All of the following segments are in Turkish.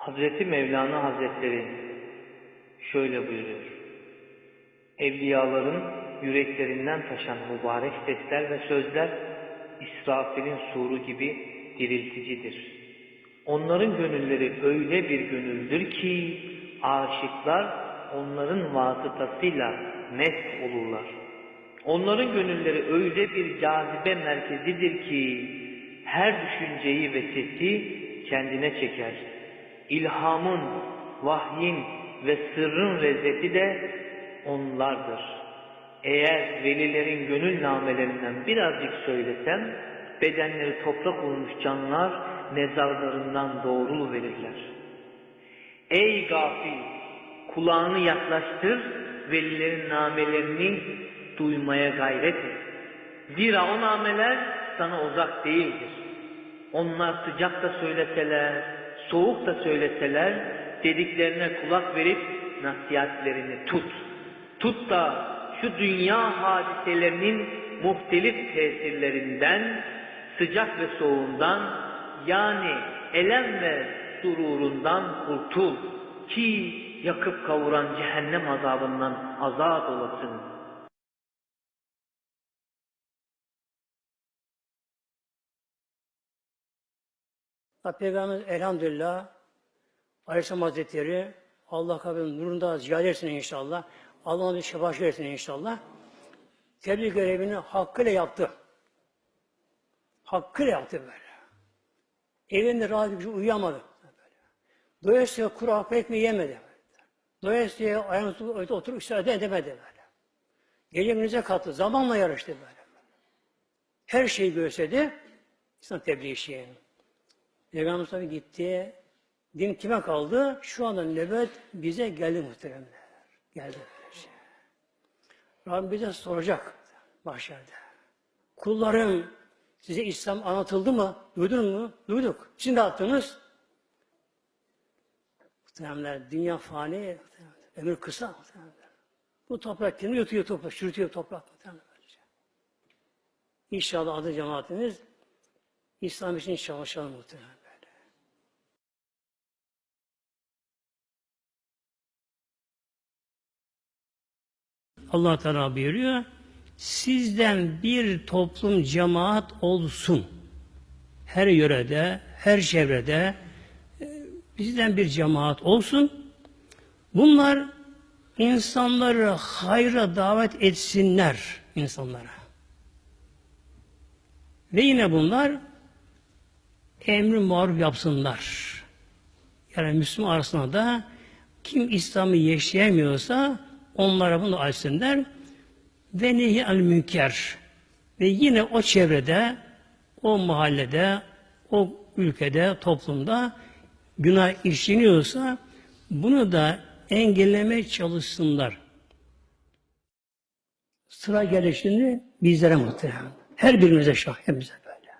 Hazreti Mevlana Hazretleri şöyle buyuruyor. Evliyaların yüreklerinden taşan mübarek sesler ve sözler İsrafil'in suru gibi dirilticidir. Onların gönülleri öyle bir gönüldür ki aşıklar onların vasıtasıyla mest olurlar. Onların gönülleri öyle bir cazibe merkezidir ki her düşünceyi ve sesi kendine çeker. İlhamın, vahyin ve sırrın lezzeti de onlardır. Eğer velilerin gönül namelerinden birazcık söylesem, bedenleri toprak olmuş canlar mezarlarından doğrul verirler. Ey gafil! Kulağını yaklaştır, velilerin namelerini duymaya gayret et. Zira o nameler sana uzak değildir. Onlar sıcak da söyleseler, soğuk da söyleseler, dediklerine kulak verip nasihatlerini tut. Tut da şu dünya hadiselerinin muhtelif tesirlerinden, sıcak ve soğuğundan, yani elem ve sururundan kurtul ki yakıp kavuran cehennem azabından azat olasın. Peygamberimiz elhamdülillah Aleyhisselam Hazretleri Allah kabrin nurunda ziyade etsin inşallah. Allah bir şefaat versin inşallah. Tebliğ görevini hakkıyla yaptı. Hakkıyla yaptı böyle. Evinde rahat bir şey uyuyamadı. Böyle. Doyasıya kuru hapı ekmeği yemedi. Doyasıya ayağını oturup işaret edemedi böyle. Gündüze kattı. Zamanla yarıştı böyle. Her şeyi gösterdi. İslam tebliğ işi. Peygamber Mustafa gitti. Din kime kaldı? Şu anda nöbet bize geldi muhteremler. Geldi böyle şey. Rabbim bize soracak mahşerde. Kullarım size İslam anlatıldı mı? Duydun mu? Duyduk. Şimdi ne yaptınız? Muhteremler dünya fani, ömür kısa. Muhteremler. Bu toprak kendini yutuyor toprak, çürütüyor toprak. Muhteremler. böylece. İnşallah adı cemaatiniz İslam için çalışalım muhtemelen Allah Teala buyuruyor. Sizden bir toplum cemaat olsun. Her yörede, her çevrede e, bizden bir cemaat olsun. Bunlar insanları hayra davet etsinler insanlara. Ve yine bunlar emri maruf yapsınlar. Yani Müslüman arasında da kim İslam'ı yaşayamıyorsa onlara bunu açsınlar. Ve nehi al münker. Ve yine o çevrede, o mahallede, o ülkede, toplumda günah işleniyorsa bunu da engellemeye çalışsınlar. Sıra gelişini bizlere muhtemelen. Her birimize şah, hepimize böyle.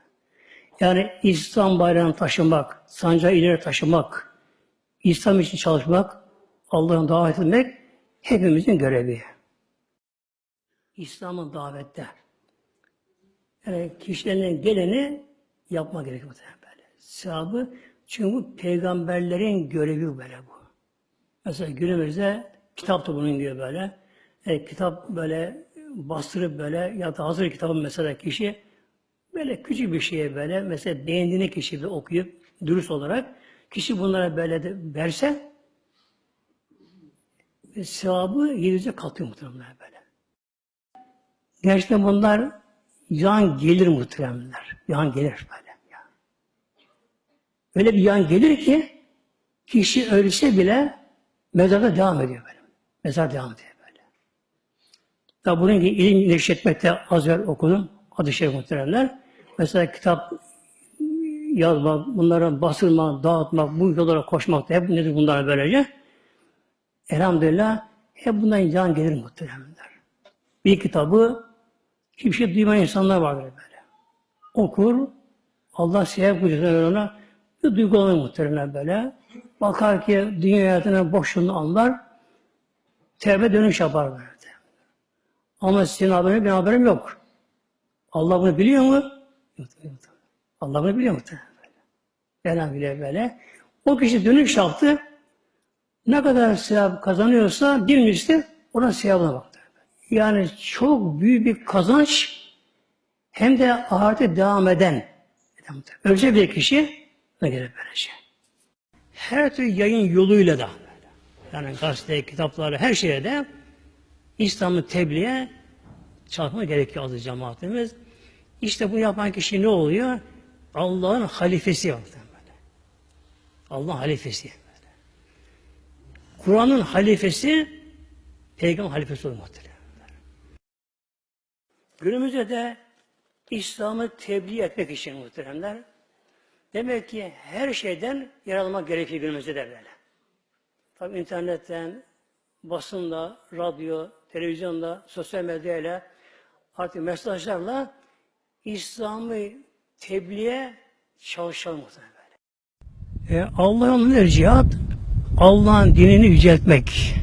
Yani İslam bayrağını taşımak, sancağı ileri taşımak, İslam için çalışmak, Allah'ın davet etmek hepimizin görevi. İslam'ın davette. Yani kişilerin geleni yapma gerekiyor böyle. Sahabı çünkü bu peygamberlerin görevi böyle bu. Mesela günümüzde kitap da bunun diyor böyle. E, kitap böyle bastırıp böyle ya da hazır kitabın mesela kişi böyle küçük bir şeye böyle mesela beğendiğini kişi bir okuyup dürüst olarak kişi bunlara böyle de verse ve sevabı yedice katıyor muhtemelen böyle. Gerçekten bunlar yan gelir muhtemelenler. Yan gelir böyle. Ya. Öyle bir yan gelir ki kişi ölse bile mezarda devam ediyor böyle. Mezar devam ediyor böyle. Tabi bunun gibi ilim neşretmekte az evvel okudum. Adı şey muhteremler. Mesela kitap yazmak, bunlara basılmak, dağıtmak, bu yollara koşmak da hep nedir bunlar böylece? Elhamdülillah hep bundan can gelir muhteremler. Bir kitabı hiçbir şey duymayan insanlar vardır böyle. Okur, Allah sevap kucağına ona bir duygu olur muhteremler böyle. Bakar ki dünya hayatının boşluğunu anlar, tevbe dönüş yapar böyle. Ama senin haberin, benim haberim yok. Allah bunu biliyor mu? Allah bunu biliyor mu? Böyle. Böyle böyle. O kişi dönüş yaptı. Ne kadar sevap kazanıyorsa bir ona sevabına baktı. Yani çok büyük bir kazanç hem de ahirete devam eden ölecek bir kişi ne gelir böylece. Her türlü yayın yoluyla da yani gazete, kitapları, her şeye de İslam'ı tebliğe çalışma gerekiyor aziz cemaatimiz. İşte bu yapan kişi ne oluyor? Allah'ın halifesi. Böyle. Allah'ın halifesi. Kur'an'ın halifesi Peygamber halifesi oluyor muhtemelen. Günümüzde de İslam'ı tebliğ etmek için muhteremler demek ki her şeyden yararlanmak gerekiyor günümüzde de böyle. Tabi internetten, basında, radyo, televizyonda, sosyal medyayla artık mesajlarla İslam'ı tebliğe çalışalım muhtemelen. E, Allah'ın bir cihat, Allah'ın dinini yüceltmek.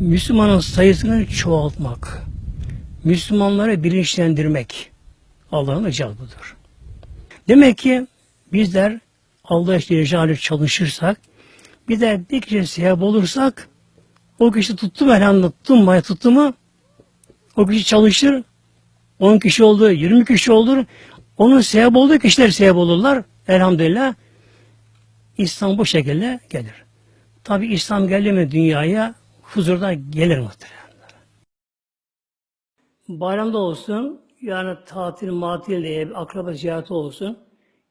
Müslümanın sayısını çoğaltmak. Müslümanları bilinçlendirmek. Allah'ın cihat budur. Demek ki bizler Allah için çalışırsak, bir de bir kişi sebep olursak, o kişi tuttu mu elhamdülillah, tuttu mu, tuttu mu, o kişi çalışır, 10 kişi oldu, 20 kişi olur, onun sebep olduğu kişiler sebep olurlar. Elhamdülillah İslam bu şekilde gelir. Tabi İslam geldi mi dünyaya huzurda gelir muhtemelen. Bayramda olsun, yani tatil, matil diye akraba ziyareti olsun.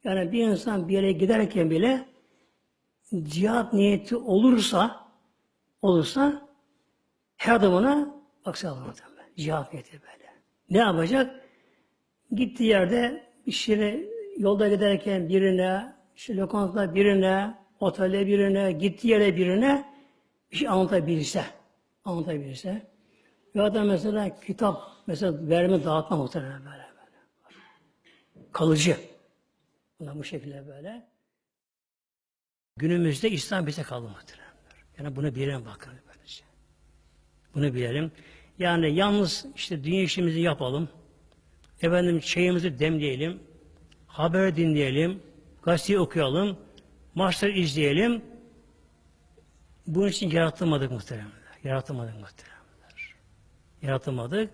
Yani bir insan bir yere giderken bile cihat niyeti olursa olursa her adamına alır Cihat niyeti böyle. Ne yapacak? Gittiği yerde bir şeye yolda giderken birine, işte lokantada birine, otelde birine, gittiği yere birine bir şey anlatabilirse, anlatabilirse ya da mesela kitap, mesela verme dağıtma muhtemelen böyle, böyle. Kalıcı. Bunlar bu şekilde böyle. Günümüzde İslam bize kaldı muhtemelen. Yani bunu bilelim bakın böylece. Bunu bilelim. Yani yalnız işte dünya işimizi yapalım. Efendim çayımızı demleyelim. Haber dinleyelim. Gazeteyi okuyalım. Maçları izleyelim. Bunun için yaratılmadık muhtemelen. Yaratılmadık muhtemelen. Yaratılmadık.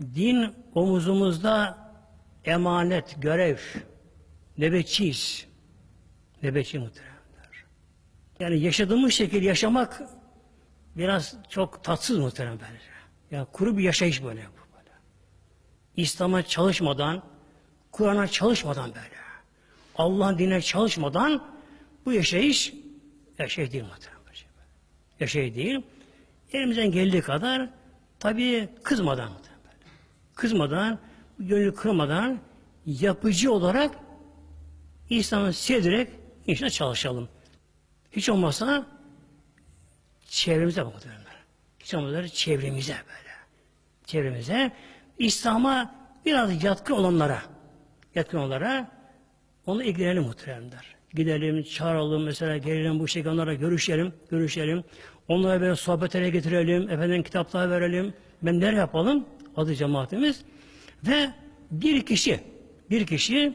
Din omuzumuzda emanet, görev. Nöbetçiyiz. Nöbetçi muhteremler. Yani yaşadığımız şekil yaşamak biraz çok tatsız muhterem bence. Yani kuru bir yaşayış böyle. böyle. İslam'a çalışmadan, Kur'an'a çalışmadan böyle. Allah'ın dinine çalışmadan bu yaşayış yaşayış değil muhterem. Yaşayış değil. Elimizden geldiği kadar tabii kızmadan kızmadan, gönlü kırmadan yapıcı olarak İslam'ı sevdirerek inşallah çalışalım. Hiç olmazsa çevremize bakalım. Hiç olmazsa çevremize böyle. Çevremize İslam'a biraz yatkın olanlara yatkın olanlara onu ilgilenelim muhteremler. Gidelim, çağıralım mesela gelelim bu şekilde görüşelim, görüşelim. Onlara böyle sohbetlere getirelim, efendim kitaplar verelim. Ben ne yapalım? Adı cemaatimiz. Ve bir kişi, bir kişi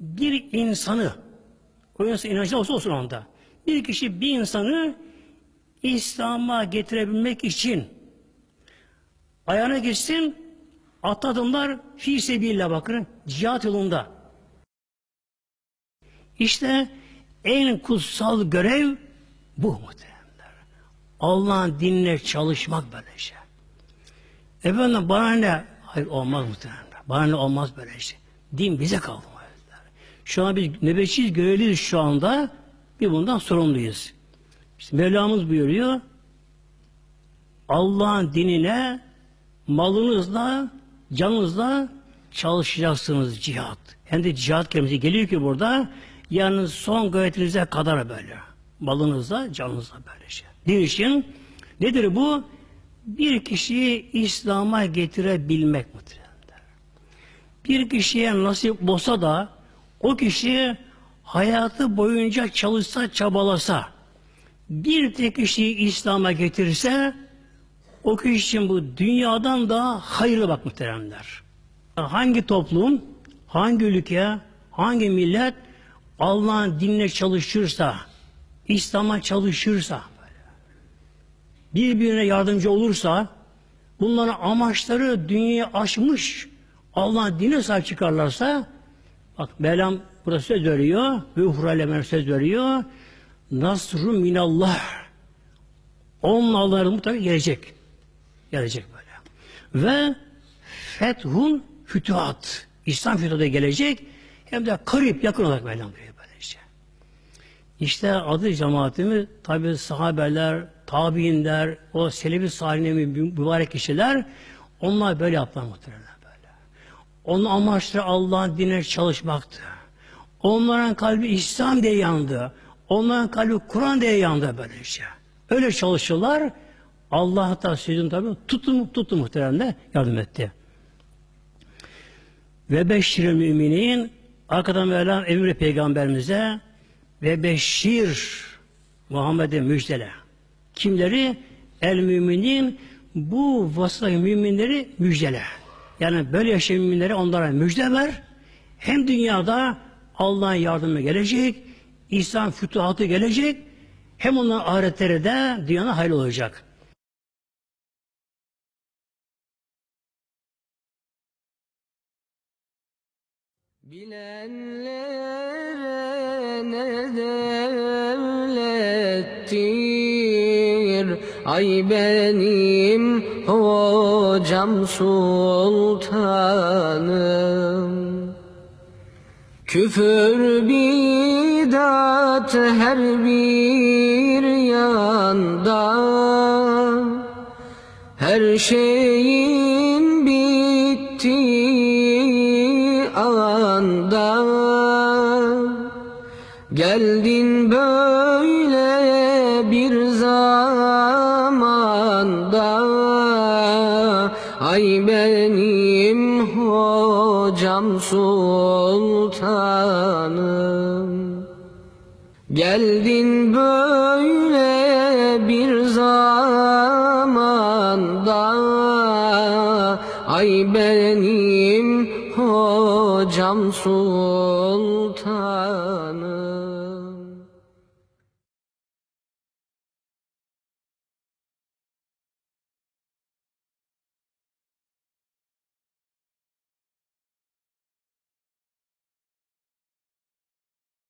bir insanı, o insan inancı olsa olsun onda. Bir kişi bir insanı İslam'a getirebilmek için ayağına geçsin, at adımlar fi sebillah bakın, cihat yolunda. İşte en kutsal görev bu muhteremler. Allah'ın dinine çalışmak böyle şey. Efendim bana ne? Hayır olmaz muhteremler. Bana ne olmaz böyle şey. Din bize kaldı. Şu an biz nöbetçiyiz, görevliyiz şu anda. Bir bundan sorumluyuz. İşte Mevlamız buyuruyor. Allah'ın dinine malınızla, canınızla çalışacaksınız cihat. Hem de cihat kelimesi geliyor ki burada yani son gayretinize kadar böyle. Malınızla, canınızla böyle şey. Din için nedir bu? Bir kişiyi İslam'a getirebilmek mudur? Bir kişiye nasip olsa da o kişi hayatı boyunca çalışsa, çabalasa, bir tek kişiyi İslam'a getirirse, o kişi için bu dünyadan daha hayırlı bak muhteremler. Hangi toplum, hangi ülke, hangi millet Allah'ın dinine çalışırsa, İslam'a çalışırsa, birbirine yardımcı olursa, bunların amaçları dünyayı aşmış, Allah'ın dinine sahip çıkarlarsa, bak Mevlam burada söz veriyor, ve uhra söz veriyor, Nasru minallah. Onun Allah'ın mutlaka gelecek. Gelecek böyle. Ve fethun fütuhat. İslam fütuhatı gelecek. Hem de karip, yakın olarak Mevlam buyuruyor böyle işte. İşte adı cemaatimi tabi sahabeler, tabiinler, o selefi salihine mübarek kişiler onlar böyle yaptılar muhtemelen böyle. Onun amaçları Allah'ın dinine çalışmaktı. Onların kalbi İslam diye yandı. Onların kalbi Kur'an diye yandı böyle işte. Öyle çalışırlar. Allah da sözün tabi tuttu, tuttu muhteremde yardım etti. Ve beşir müminin arkadan Mevlam emri peygamberimize ve beşir Muhammed'e müjdele. Kimleri? El müminin bu vasıtayı müminleri müjdele. Yani böyle yaşayan müminlere onlara müjde ver. Hem dünyada Allah'ın yardımı gelecek, İslam fütuhatı gelecek, hem onların ahiretleri de dünyana hayırlı olacak. Bilenlere ne devlettir? Ay benim hocam sultanım. Küfür bidat her bir yanda. Her şeyin anda Geldin böyle bir zamanda. Ay benim hocam sultanım. Geldin böyle bir zamanda. Ay benim sultanım